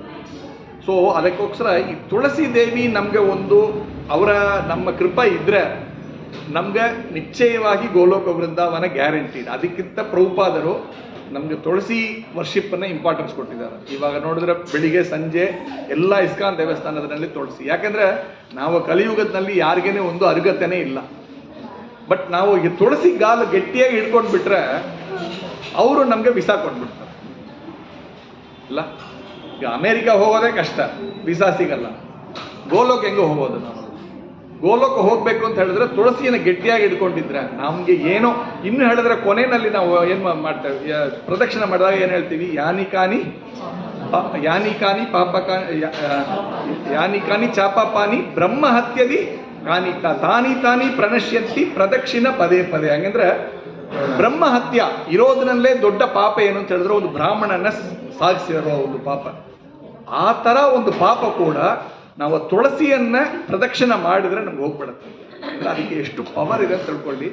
ಸೊ ಅದಕ್ಕೋಸ್ಕರ ಈ ತುಳಸಿ ದೇವಿ ನಮಗೆ ಒಂದು ಅವರ ನಮ್ಮ ಕೃಪಾ ಇದ್ರೆ ನಮ್ಗೆ ನಿಶ್ಚಯವಾಗಿ ಗೋಲೋಕ ವೃಂದಾವನ ಗ್ಯಾರಂಟಿ ಅದಕ್ಕಿಂತ ಪ್ರಭುಪಾದರು ನಮಗೆ ತುಳಸಿ ವರ್ಷಿಪ್ಪನ್ನು ಇಂಪಾರ್ಟೆನ್ಸ್ ಕೊಟ್ಟಿದ್ದಾರೆ. ಇವಾಗ ನೋಡಿದ್ರೆ ಬೆಳಿಗ್ಗೆ ಸಂಜೆ ಎಲ್ಲ ಇಸ್ಕಾನ್ ದೇವಸ್ಥಾನದಲ್ಲಿ ತುಳಸಿ. ಯಾಕಂದ್ರೆ ನಾವು ಕಲಿಯುಗದಲ್ಲಿ ಯಾರಿಗೇನೆ ಒಂದು ಅರ್ಹತೆನೇ ಇಲ್ಲ. ಬಟ್ ನಾವು ಈ ತುಳಸಿ ಗಾಲು ಗಟ್ಟಿಯಾಗಿ ಹಿಡ್ಕೊಂಡು ಬಿಟ್ರೆ ಅವರು ನಮಗೆ ವಿಸಾ ಕೊಟ್ಬಿಡ್ತಾರೆ. ಇಲ್ಲ? ಈಗ ಅಮೇರಿಕಾ ಹೋಗೋದೇ ಕಷ್ಟ. ವಿಸಾ ಸಿಗಲ್ಲ. ಗೋಲೋಕ್ ಹೆಂಗೆ ಹೋಗೋದು ನಾವು. ಗೋಲೋಕ ಹೋಗ್ಬೇಕು ಅಂತ ಹೇಳಿದ್ರೆ ತುಳಸಿಯನ್ನು ಗಟ್ಟಿಯಾಗಿ ಇಟ್ಕೊಂಡಿದ್ರೆ ನಮಗೆ ಏನೋ, ಇನ್ನು ಹೇಳಿದ್ರೆ ಕೊನೆಯಲ್ಲಿ ನಾವು ಏನು ಮಾಡ್ತೇವೆ ಪ್ರದಕ್ಷಿಣೆ ಮಾಡಿದಾಗ ಏನು ಹೇಳ್ತೀವಿ? ಯಾನಿಕಾನಿ ಯಾನಿಕಾನಿ ಪಾಪಕ ಯಾನಿಕಾನಿ ಚಾಪಾಪಾನಿ ಬ್ರಹ್ಮ ಹತ್ಯದಿ ಕಾನಿಕ ತಾನಿ ತಾನಿ ಪ್ರಣಶ್ಯಂತಿ ಪ್ರದಕ್ಷಿಣ ಪದೇ ಪದೇ. ಹಂಗಂದ್ರೆ ಬ್ರಹ್ಮ ಹತ್ಯ ಇರೋದನ್ನಲ್ಲೇ ದೊಡ್ಡ ಪಾಪ ಏನು ಅಂತ ಹೇಳಿದ್ರೆ ಒಂದು ಬ್ರಾಹ್ಮಣನ ಸಾಧಿಸಿರೋ ಒಂದು ಪಾಪ. ಆ ಥರ ಒಂದು ಪಾಪ ಕೂಡ ನಾವು ತುಳಸಿಯನ್ನು ಪ್ರದಕ್ಷಿಣೆ ಮಾಡಿದರೆ ನಮ್ಗೆ ಹೋಗ್ಬಿಡುತ್ತೆ. ಅದಕ್ಕೆ ಎಷ್ಟು ಪವರ್ ಇದೆ ಅಂತ ತಿಳ್ಕೊಳ್ಳಿ.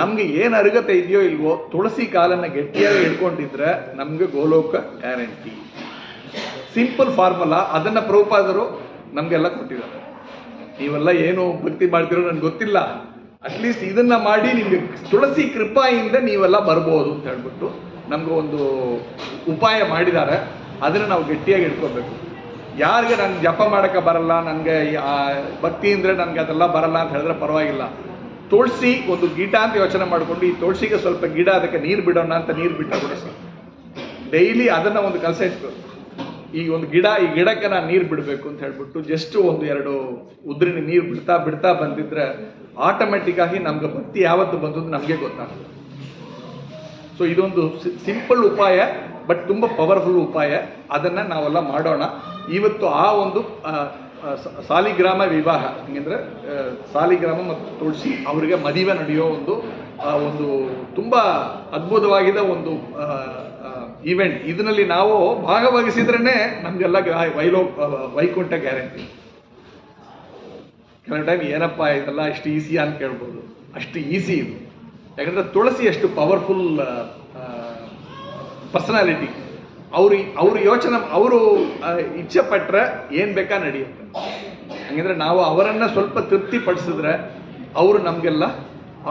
ನಮಗೆ ಏನು ಅರ್ಹತೆ ಇದೆಯೋ ಇಲ್ವೋ, ತುಳಸಿ ಕಾಲನ್ನು ಗಟ್ಟಿಯಾಗಿ ಹಿಡ್ಕೊಂಡಿದ್ರೆ ನಮಗೆ ಗೋಲೋಕ ಗ್ಯಾರಂಟಿ ಸಿಂಪಲ್ ಫಾರ್ಮುಲಾ ಅದನ್ನು ಪ್ರಭುಪಾದರು ನಮಗೆಲ್ಲ ಕೊಟ್ಟಿದ್ದಾರೆ. ನೀವೆಲ್ಲ ಏನು ಭಕ್ತಿ ಮಾಡ್ತಿರೋ ನನಗೆ ಗೊತ್ತಿಲ್ಲ. ಅಟ್ಲೀಸ್ಟ್ ಇದನ್ನು ಮಾಡಿ ನಿಮಗೆ ತುಳಸಿ ಕೃಪಾಯಿಂದ ನೀವೆಲ್ಲ ಬರ್ಬೋದು ಅಂತ ಹೇಳ್ಬಿಟ್ಟು ನಮ್ಗೆ ಒಂದು ಉಪಾಯ ಮಾಡಿದ್ದಾರೆ. ಅದನ್ನು ನಾವು ಗಟ್ಟಿಯಾಗಿ ಇಟ್ಕೋಬೇಕು ಯಾರಿಗೆ ನನ್ಗೆ ಜಪ ಮಾಡೋಕ್ಕೆ ಬರಲ್ಲ, ನನಗೆ ಭಕ್ತಿ ಅಂದರೆ ನನಗೆ ಅದೆಲ್ಲ ಬರಲ್ಲ ಅಂತ ಹೇಳಿದ್ರೆ ಪರವಾಗಿಲ್ಲ. ತುಳಸಿ ಒಂದು ಗಿಡ ಅಂತ ಯೋಚನೆ ಮಾಡ್ಕೊಂಡು, ಈ ತುಳಸಿಗೆ ಸ್ವಲ್ಪ ಗಿಡ, ಅದಕ್ಕೆ ನೀರು ಬಿಡೋಣ ಅಂತ ನೀರು ಬಿಟ್ಟ ಸರ್. ಡೈಲಿ ಅದನ್ನು ಒಂದು ಕೆಲಸ ಇಟ್ಕೊ. ಈ ಒಂದು ಗಿಡ, ಈ ಗಿಡಕ್ಕೆ ನಾನು ನೀರು ಬಿಡಬೇಕು ಅಂತ ಹೇಳ್ಬಿಟ್ಟು ಜಸ್ಟ್ ಒಂದು ಎರಡು ಉದ್ರಿನ ನೀರು ಬಿಡ್ತಾ ಬಿಡ್ತಾ ಬಂದಿದ್ರೆ ಆಟೋಮೆಟಿಕ್ ಆಗಿ ನಮ್ಗೆ ಭಕ್ತಿ ಯಾವತ್ತು ಬಂದದ್ದು ನಮಗೆ ಗೊತ್ತಾಗ್ತದೆ. ಸೊ ಇದೊಂದು ಸಿಂಪಲ್ ಉಪಾಯ ಬಟ್ ತುಂಬ ಪವರ್ಫುಲ್ ಉಪಾಯ. ಅದನ್ನು ನಾವೆಲ್ಲ ಮಾಡೋಣ. ಇವತ್ತು ಆ ಒಂದು ಸಾಲಿಗ್ರಾಮ ವಿವಾಹ, ಹಂಗಂದ್ರೆ ಸಾಲಿಗ್ರಾಮ ಮತ್ತು ತುಳಸಿ ಅವರಿಗೆ ಮದುವೆ ನಡೆಯೋ ಒಂದು ಒಂದು ತುಂಬ ಅದ್ಭುತವಾಗಿದ ಒಂದು ಇವೆಂಟ್ ಇದರಲ್ಲಿ ನಾವು ಭಾಗವಹಿಸಿದ್ರೇ ನಮಗೆಲ್ಲ ವೈಲೋ ವೈಕುಂಠ ಗ್ಯಾರಂಟಿ ಕೆಲವು ಟೈಮ್ ಏನಪ್ಪ ಇದೆಲ್ಲ ಇಷ್ಟು ಈಸಿ ಅಂತ ಕೇಳ್ಬೋದು. ಅಷ್ಟು ಈಸಿ ಇದು. ಯಾಕಂದ್ರೆ ತುಳಸಿ ಎಷ್ಟು ಪವರ್ಫುಲ್ ಪರ್ಸನಾಲಿಟಿ ಅವ್ರು ಅವ್ರು ಯೋಚನೆ ಅವರು ಇಚ್ಛೆ ಪಟ್ಟರೆ ಏನು ಬೇಕಾ ನಡೆಯುತ್ತೆ. ಹಂಗಂದ್ರೆ ನಾವು ಅವರನ್ನು ಸ್ವಲ್ಪ ತೃಪ್ತಿ ಪಡಿಸಿದ್ರೆ ಅವರು ನಮಗೆಲ್ಲ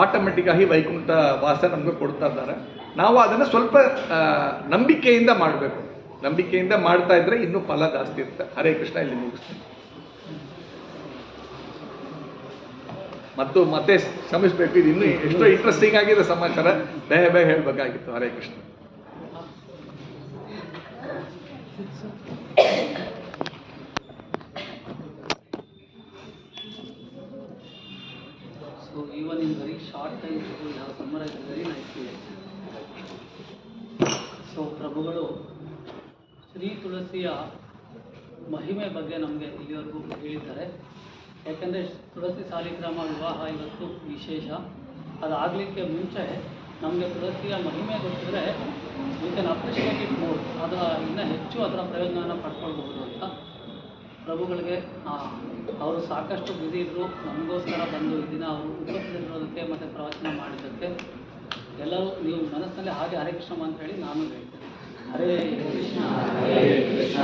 ಆಟೋಮೆಟಿಕ್ ಆಗಿ ವೈಕುಂಠ ವಾಸ ನಮಗೆ ಕೊಡ್ತಾ ಇದ್ದಾರೆ. ನಾವು ಅದನ್ನು ಸ್ವಲ್ಪ ನಂಬಿಕೆಯಿಂದ ಮಾಡಬೇಕು. ನಂಬಿಕೆಯಿಂದ ಮಾಡ್ತಾ ಇದ್ರೆ ಇನ್ನೂ ಫಲ ಜಾಸ್ತಿ ಇರುತ್ತೆ. ಹರೇ ಕೃಷ್ಣ, ಇಲ್ಲಿ ಮುಗಿಸ್ತೀನಿ. ಮತ್ತು ಮತ್ತೆ ಶ್ರಮಿಸಬೇಕು. ಇದು ಇನ್ನೂ ಎಷ್ಟೋ ಇಂಟ್ರೆಸ್ಟಿಂಗ್ ಆಗಿದೆ ಸಮಾಚಾರ. ಬೇಗ ಬೇಗ ಹೇಳಬೇಕಾಗಿತ್ತು. Hare Krishna. So even in very short time have summarized very nicely. So ಪ್ರಭುಗಳು, ಶ್ರೀ ತುಳಸಿಯ ಮಹಿಮೆ ಬಗ್ಗೆ ನಮಗೆ ಇಲ್ಲಿವರೆಗೂ ಹೇಳಿದ್ದಾರೆ ಯಾಕೆಂದರೆ ತುಳಸಿ ಸಾಲಿಗ್ರಾಮ ವಿವಾಹ ಇವತ್ತು ವಿಶೇಷ ಅದಾಗಲಿಕ್ಕೆ ಮುಂಚೆ ನಮಗೆ ತುಳಸಿಯ ಮಹಿಮೆ ಗೊತ್ತಿದ್ರೆ you can appreciate it more ಅದರ ಇನ್ನೂ ಹೆಚ್ಚು ಅದರ ಪ್ರಯೋಜನವನ್ನು ಪಡ್ಕೊಳ್ಬಹುದು ಅಂತ ಪ್ರಭುಗಳಿಗೆ ಅವರು ಸಾಕಷ್ಟು ಬ್ಯುಸಿ ಇದ್ದರು ನಮಗೋಸ್ಕರ ಬಂದು ಈ ಅವರು ಉಪಸ್ಥಿತರಿರೋದಕ್ಕೆ ಮತ್ತು ಪ್ರವಚನ ಮಾಡಿದ್ದಕ್ಕೆ ಎಲ್ಲರೂ ನೀವು ಮನಸ್ಸಿನಲ್ಲಿ ಹಾಗೆ ಹರೇ ಕೃಷ್ಣ ಅಂತ ಹೇಳಿ ನಾನು ಹೇಳ್ತೇನೆ. ಹರೇ ಕೃಷ್ಣ.